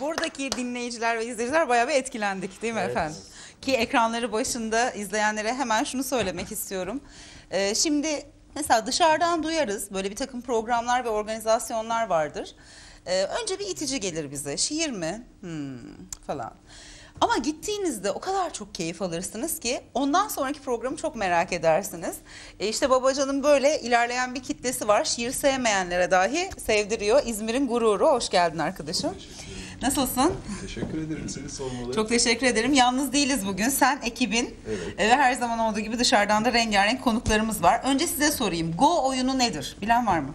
buradaki dinleyiciler ve izleyiciler bayağı bir etkilendik değil mi efendim? Ki ekranları başında izleyenlere hemen şunu söylemek istiyorum. Ee, şimdi mesela dışarıdan duyarız böyle bir takım programlar ve organizasyonlar vardır. Ee, önce bir itici gelir bize. Şiir mi? Hmm, falan. Ama gittiğinizde o kadar çok keyif alırsınız ki ondan sonraki programı çok merak edersiniz. E işte Babacan'ın böyle ilerleyen bir kitlesi var. Şiir sevmeyenlere dahi sevdiriyor. İzmir'in gururu. Hoş geldin arkadaşım. Nasılsın? Teşekkür ederim seni sormaları. Çok teşekkür ederim. Yalnız değiliz bugün. Sen, ekibin Evet. ve her zaman olduğu gibi dışarıdan da rengarenk konuklarımız var. Önce size sorayım. Go oyunu nedir? Bilen var mı?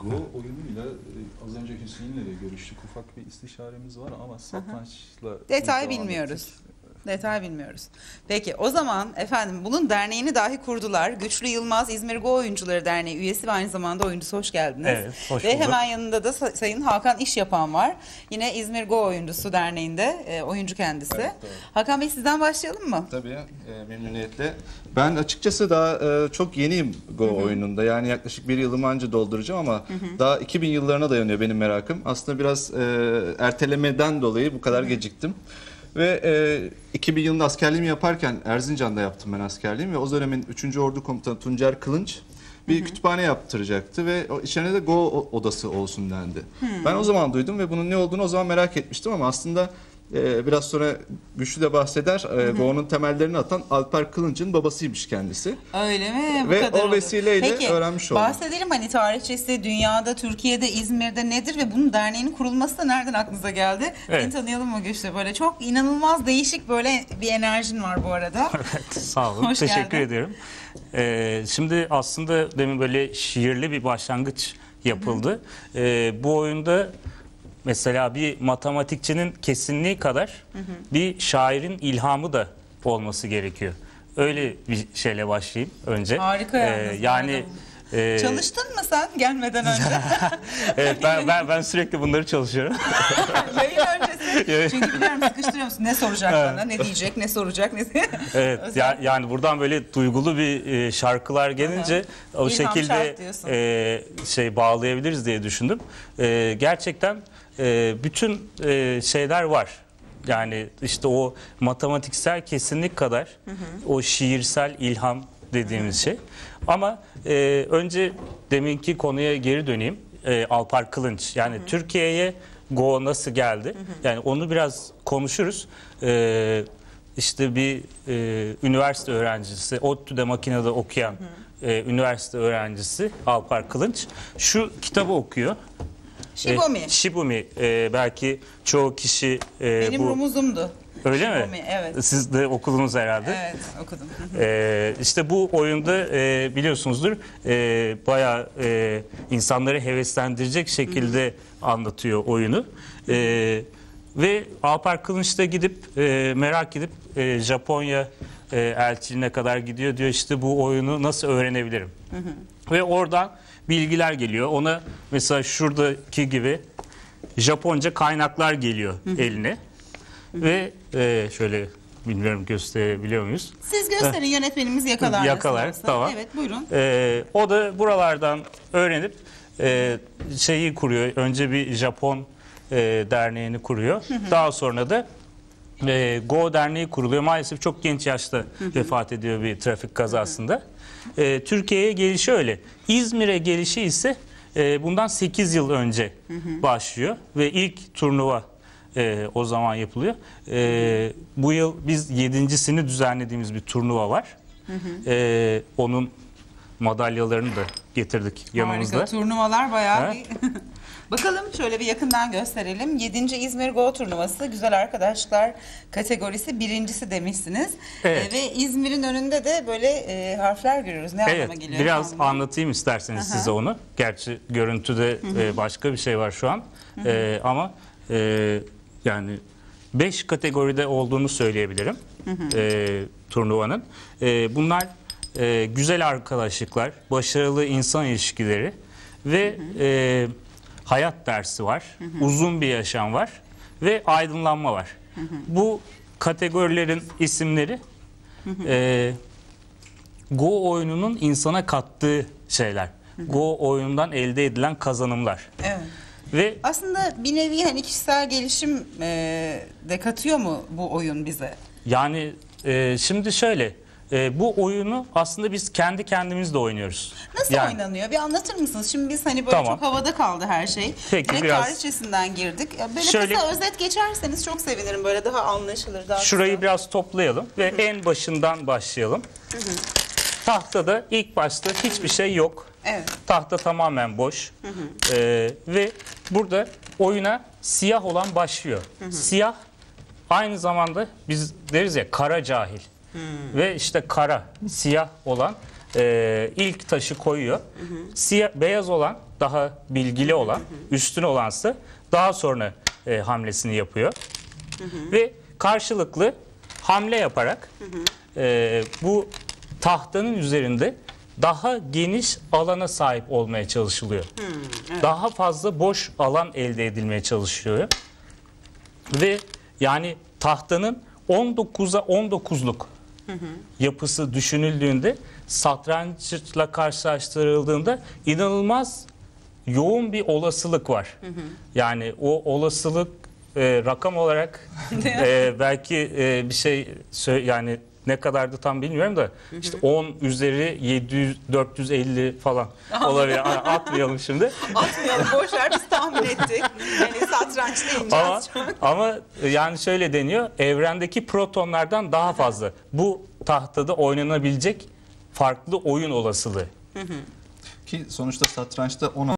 Go oyunuyla e, az önce Hüseyin'le de görüştük. Ufak bir istişaremiz var ama satrançla... Detay bilmiyoruz. ettik. Detay bilmiyoruz. Peki o zaman efendim bunun derneğini dahi kurdular. Güçlü Yılmaz İzmir Go Oyuncuları Derneği üyesi ve aynı zamanda oyuncusu hoş geldiniz. Evet, hoş ve bulduk. hemen yanında da Sa- Sayın Hakan İş Yapan var. Yine İzmir Go Oyuncusu Derneği'nde e, oyuncu kendisi. Evet, doğru. Hakan Bey sizden başlayalım mı? Tabii e, memnuniyetle. Ben açıkçası daha e, çok yeniyim Go oyununda. Yani yaklaşık bir yılımı anca dolduracağım ama daha 2000 yıllarına dayanıyor benim merakım. Aslında biraz e, ertelemeden dolayı bu kadar geciktim. Ve e, 2000 yılında askerliğimi yaparken Erzincan'da yaptım ben askerliğimi ve o dönemin 3. Ordu Komutanı Tuncer Kılınç bir kütüphane yaptıracaktı ve o içeride de Go odası olsun dendi. Ben o zaman duydum ve bunun ne olduğunu o zaman merak etmiştim ama aslında e, biraz sonra Güçlü de bahseder. E, Go'nun temellerini atan Alper Kılınç'ın babasıymış kendisi. Öyle mi? Bu Ve kadar o vesileyle Peki, öğrenmiş oldum. bahsedelim hani tarihçesi dünyada, Türkiye'de, İzmir'de nedir ve bunun derneğinin kurulması da nereden aklınıza geldi? Evet. Seni tanıyalım mı Güçlü? Böyle çok inanılmaz değişik böyle bir enerjin var bu arada. Sağ olun. Hoş Teşekkür geldin. ederim. Ee, şimdi aslında demin böyle şiirli bir başlangıç yapıldı. Ee, bu oyunda mesela bir matematikçinin kesinliği kadar bir şairin ilhamı da olması gerekiyor. Öyle bir şeyle başlayayım önce. Harika yalnız bu yani e, Çalıştın mı sen gelmeden önce? evet, ben, ben ben sürekli bunları çalışıyorum. Yayın öncesi. Çünkü biliyorum sıkıştırıyor musun? Ne soracak bana, ne diyecek, ne soracak, ne Evet ya- yani buradan böyle duygulu bir e, şarkılar gelince o İlham şekilde e, şey bağlayabiliriz diye düşündüm. E, gerçekten e, bütün e, şeyler var. Yani işte o matematiksel kesinlik kadar o şiirsel ilham dediğimiz şey. Ama e, önce deminki konuya geri döneyim. E, Alpar Kılınç. Yani Türkiye'ye Go nasıl geldi? Yani onu biraz konuşuruz. E, işte bir e, üniversite öğrencisi, ODTÜ'de makinede okuyan e, üniversite öğrencisi Alpar Kılınç şu kitabı okuyor. Şibomi. E, Shibumi e, belki çoğu kişi e, Benim bu rumuzumdu. Öyle mi? Shibumi, evet. Siz de okudunuz herhalde. Evet, okudum. Ee, işte bu oyunda e, biliyorsunuzdur e, bayağı e, insanları heveslendirecek şekilde anlatıyor oyunu. E, ve Alper Kılınç da gidip e, merak edip e, Japonya e, elçiliğine kadar gidiyor diyor işte bu oyunu nasıl öğrenebilirim? Ve oradan bilgiler geliyor. Ona mesela şuradaki gibi Japonca kaynaklar geliyor eline. Ve e, şöyle bilmiyorum gösterebiliyor muyuz? Siz gösterin yönetmenimiz yakalar. Yakalar, tamam. Evet, buyurun. Ee, o da buralardan öğrenip e, şeyi kuruyor. Önce bir Japon e, derneğini kuruyor. Daha sonra da e, Go derneği kuruluyor. Maalesef çok genç yaşta vefat ediyor bir trafik kazasında. E, Türkiye'ye gelişi öyle. İzmir'e gelişi ise e, bundan 8 yıl önce başlıyor ve ilk turnuva e, o zaman yapılıyor. E, bu yıl biz yedincisini düzenlediğimiz bir turnuva var. E, onun madalyalarını da getirdik yanımızda. Harika turnuvalar bayağı bir... Bakalım şöyle bir yakından gösterelim. 7. İzmir Go turnuvası Güzel Arkadaşlar kategorisi birincisi demişsiniz. Evet. Ee, ve İzmir'in önünde de böyle e, harfler görüyoruz. Ne Evet, anlama geliyor? biraz bu? anlatayım isterseniz size onu. Gerçi görüntüde e, başka bir şey var şu an. E, ama e, yani 5 kategoride olduğunu söyleyebilirim e, turnuvanın. E, bunlar e, güzel arkadaşlıklar, başarılı insan ilişkileri ve e, hayat dersi var, uzun bir yaşam var ve aydınlanma var. Bu kategorilerin isimleri e, Go oyununun insana kattığı şeyler. Go oyunundan elde edilen kazanımlar. Evet. Ve Aslında bir nevi hani kişisel gelişim e, de katıyor mu bu oyun bize? yani e, şimdi şöyle e, bu oyunu aslında biz kendi kendimizle oynuyoruz. Nasıl Yani- oynanıyor? Bir anlatır mısınız? Şimdi biz hani böyle Tamam. çok havada kaldı her şey. Peki, Direkt biraz- tarihçesinden girdik. Böyle Şöyle- kısa özet geçerseniz çok sevinirim. Böyle daha anlaşılır. Daha Şurayı kısa. biraz toplayalım ve en başından başlayalım. Tahtada ilk başta hiçbir şey yok. Evet. Tahta tamamen boş. Ee, ve burada oyuna siyah olan başlıyor. Siyah aynı zamanda biz deriz ya kara cahil. Ve işte kara, siyah olan e, ilk taşı koyuyor. Siyah, beyaz olan daha bilgili olan, üstün olansa daha sonra e, hamlesini yapıyor. Ve karşılıklı hamle yaparak e, bu tahtanın üzerinde daha geniş alana sahip olmaya çalışılıyor. Daha fazla boş alan elde edilmeye çalışılıyor. Ve yani tahtanın 19'a 19'luk yapısı düşünüldüğünde satrançla karşılaştırıldığında inanılmaz yoğun bir olasılık var. Yani o olasılık e, rakam olarak e, belki e, bir şey yani ne kadardı tam bilmiyorum da işte 10 üzeri 700 450 falan olabilir. Atmayalım şimdi. Atmayalım boş ver biz tahmin ettik. Yani satranç deyince Ama az çok. ama yani şöyle deniyor. Evrendeki protonlardan daha fazla. Bu tahtada oynanabilecek farklı oyun olasılığı. Ki sonuçta satrançta 16